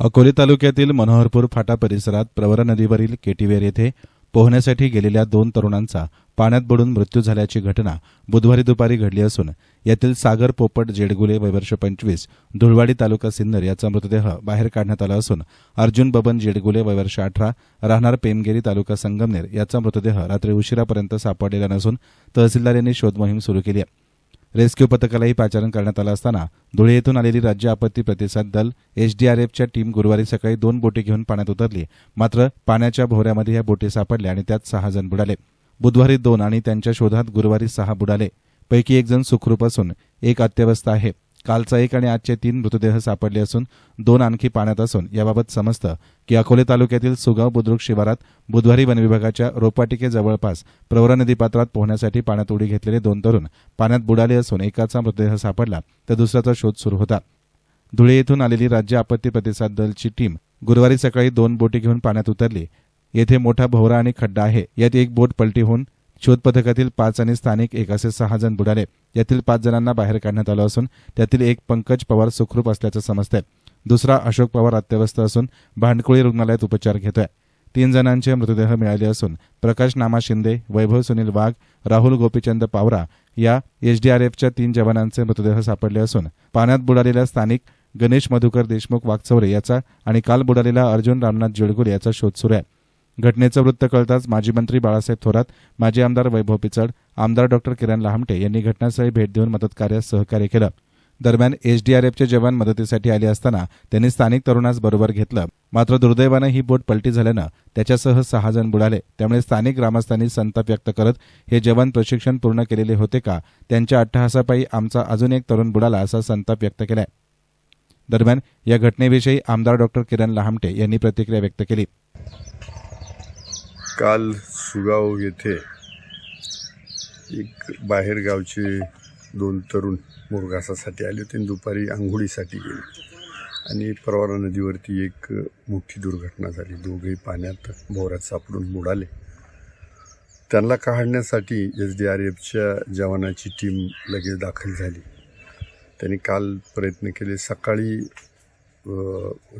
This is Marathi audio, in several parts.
अकोले तालुक्यातील मनोहरपूर फाटा परिसरात प्रवरा नदीवरील केटीवेर येथे पोहण्यासाठी गेलेल्या दोन तरुणांचा पाण्यात बुडून मृत्यू झाल्याची घटना बुधवारी दुपारी घडली असून यातील सागर पोपट जेडगुले वैवर्ष पंचवीस धुळवाडी तालुका सिन्नर याचा मृतदेह बाहेर काढण्यात आला असून अर्जुन बबन जेडगुले वैवर्ष अठरा राहणार पेमगिरी तालुका संगमनेर याचा मृतदेह रात्री उशिरापर्यंत सापडलेला नसून तहसीलदार यांनी शोधमोहीम सुरू केली आहे. रेस्क्यू पथकालाही पाचारण करण्यात आलं असताना धुळे येथून आलेली राज्य आपत्ती प्रतिसाद दल एसडीआरएफच्या टीम गुरुवारी सकाळी दोन बोटी घेऊन पाण्यात उतरली. मात्र पाण्याच्या भोवऱ्यामध्ये या बोटी सापडल्या आणि त्यात सहा जण बुडाले. बुधवारी दोन आणि त्यांच्या शोधात गुरुवारी सहा बुडाले. पैकी एक जण सुखरूप असून एक अत्यवस्थ आहे. कालचा एक आणि आजचे तीन मृतदेह सापडले असून दोन आणखी पाण्यात असून याबाबत समजतं की अकोले तालुक्यातील सुगाव बुद्रुक शिवारात बुधवारी वनविभागाच्या रोपाटिके जवळपास प्रवरा नदीपात्रात पोहण्यासाठी पाण्यात उडी घेतलेले दोन तरुण पाण्यात बुडाले असून एकाचा मृतदेह सापडला तर दुसऱ्याचा शोध सुरू होता. धुळे येथून आलेली राज्य आपत्ती प्रतिसाद दलची टीम गुरुवारी सकाळी दोन बोटी घेऊन पाण्यात उतरली. येथे मोठा भोवरा आणि खड्डा आहे यात एक बोट पलटी होऊन शोध पथकातील पाच आणि स्थानिक एक असे सहा जण बुडाले. यातील पाच जणांना बाहेर काढण्यात आलं असून त्यातील एक पंकज पवार सुखरूप असल्याचं समजतंय. दुसरा अशोक पवार अत्यवस्थ असून भांडकुळी रुग्णालयात उपचार घेतोय. तीन जणांचे मृतदेह मिळाले असून प्रकाश नामा शिंदे वैभव सुनील वाघ राहुल गोपीचंद पावरा या एचडीआरएफच्या तीन जवानांचे मृतदेह सापडले असून पाण्यात बुडालेल्या स्थानिक गणेश मधुकर देशमुख वागचौरे याचा आणि काल बुडालेला अर्जुन रामनाथ जेळगुल याचा शोध सुरू आहे. घटनेचं वृत्त कळताच माजी मंत्री बाळासाहेब थोरात माजी आमदार वैभव पिचड आमदार डॉक्टर किरण लहामटे यांनी घटनास्थळी भेट देऊन मदतकार्यास सहकार्य केलं. दरम्यान एसडीआरएफचे जवान मदतीसाठी आले असताना त्यांनी स्थानिक तरुणास बरोबर घेतलं. मात्र दुर्दैवानं ही बोट पलटी झाल्यानं त्याच्यासह सहा जण बुडाले. त्यामुळे स्थानिक ग्रामस्थांनी संताप व्यक्त करत हे जवान प्रशिक्षण पूर्ण केलेले होते का? त्यांच्या अट्टहासापायी आमचा अजून एक तरुण बुडाला असा संताप व्यक्त केलाय. दरम्यान या घटनेविषयी आमदार डॉक्टर किरण लहामटे यांनी प्रतिक्रिया व्यक्त केली. काल सुगाव येथे एक बाहेरगावचे दोन तरुण मुरघासासाठी आले होते आणि दुपारी आंघोळीसाठी गेले. आणि परवारा नदीवरती एक मोठी दुर्घटना झाली. दोघेही पाण्यात भोवऱ्यात सापडून बुडाले. त्यांना काढण्यासाठी एस डी आर एफच्या जवानाची टीम लगेच दाखल झाली. त्यांनी काल प्रयत्न केले. सकाळी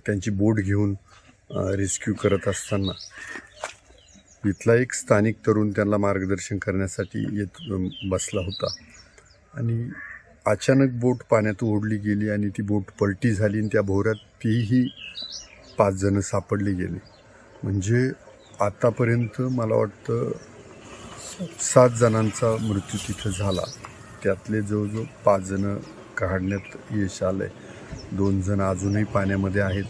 त्यांची बोट घेऊन रेस्क्यू करत असताना इथला एक स्थानिक तरुण त्यांना मार्गदर्शन करण्यासाठी येत बसला होता. आणि अचानक बोट पाण्यात ओढली गेली आणि ती बोट पलटी झाली आणि त्या भोवऱ्यात तीही पाच जणं सापडली गेली. म्हणजे आतापर्यंत मला वाटतं सात जणांचा मृत्यू तिथं झाला. त्यातले जवळजवळ पाच जणं काढण्यात यश आलं आहे दोन जण अजूनही पाण्यामध्ये आहेत.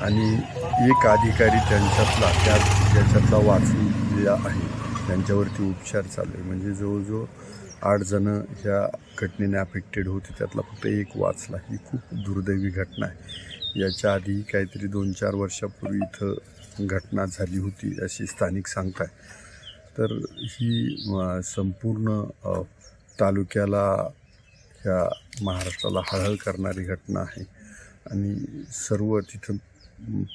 आणि एक अधिकारी त्यांच्यातला त्या त्याच्यातला वाचलेला आहे त्यांच्यावरती उपचार चालू आहे म्हणजे जवळजवळ आठ जणं ह्या घटनेने अफेक्टेड होते. त्यातला फक्त एक वाचला. ही खूप दुर्दैवी घटना आहे. याच्या आधी काहीतरी दोन चार वर्षापूर्वी इथं घटना झाली होती अशी स्थानिक सांगताय. तर ही संपूर्ण तालुक्याला ह्या महाराष्ट्राला हळहळ करणारी घटना आहे. आणि सर्व तिथं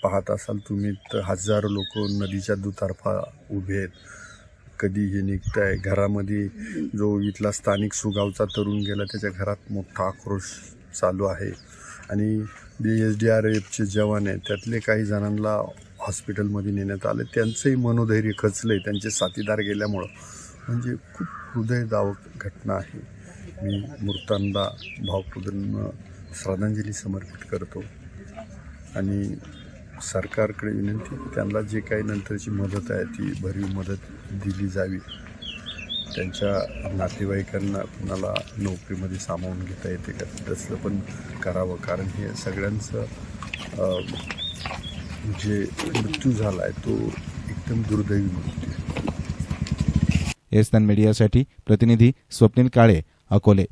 पाहत असाल तुम्ही तर हजारो लोक नदीच्या दुतर्फा उभे आहेत. कधी हे निघत आहे घरामध्ये जो इथला स्थानिक सुगावचा तरुण गेला त्याच्या घरात मोठा आक्रोश चालू आहे. आणि जे एस डी आर एफचे जवान आहेत. त्यातले काही जणांना हॉस्पिटलमध्ये नेण्यात आले. त्यांचंही मनोधैर्य खचलं आहे त्यांचे साथीदार गेल्यामुळं. म्हणजे खूप हृदयदावक घटना आहे. मी मृतांना भावपूर्ण श्रद्धांजली समर्पित करतो. आणि सरकारकडे विनंती त्यांना जे काही नंतरची मदत आहे ती भरीव मदत दिली जावी. त्यांच्या नातेवाईकांना कुणाला नोकरीमध्ये सामावून घेता येते का? तसलं पण करावं. कारण हे सगळ्यांचं जे मृत्यू झाला आहे तो एकदम दुर्दैवी मृत्यू आहे. एस मीडियासाठी प्रतिनिधी स्वप्नील काळे अकोले.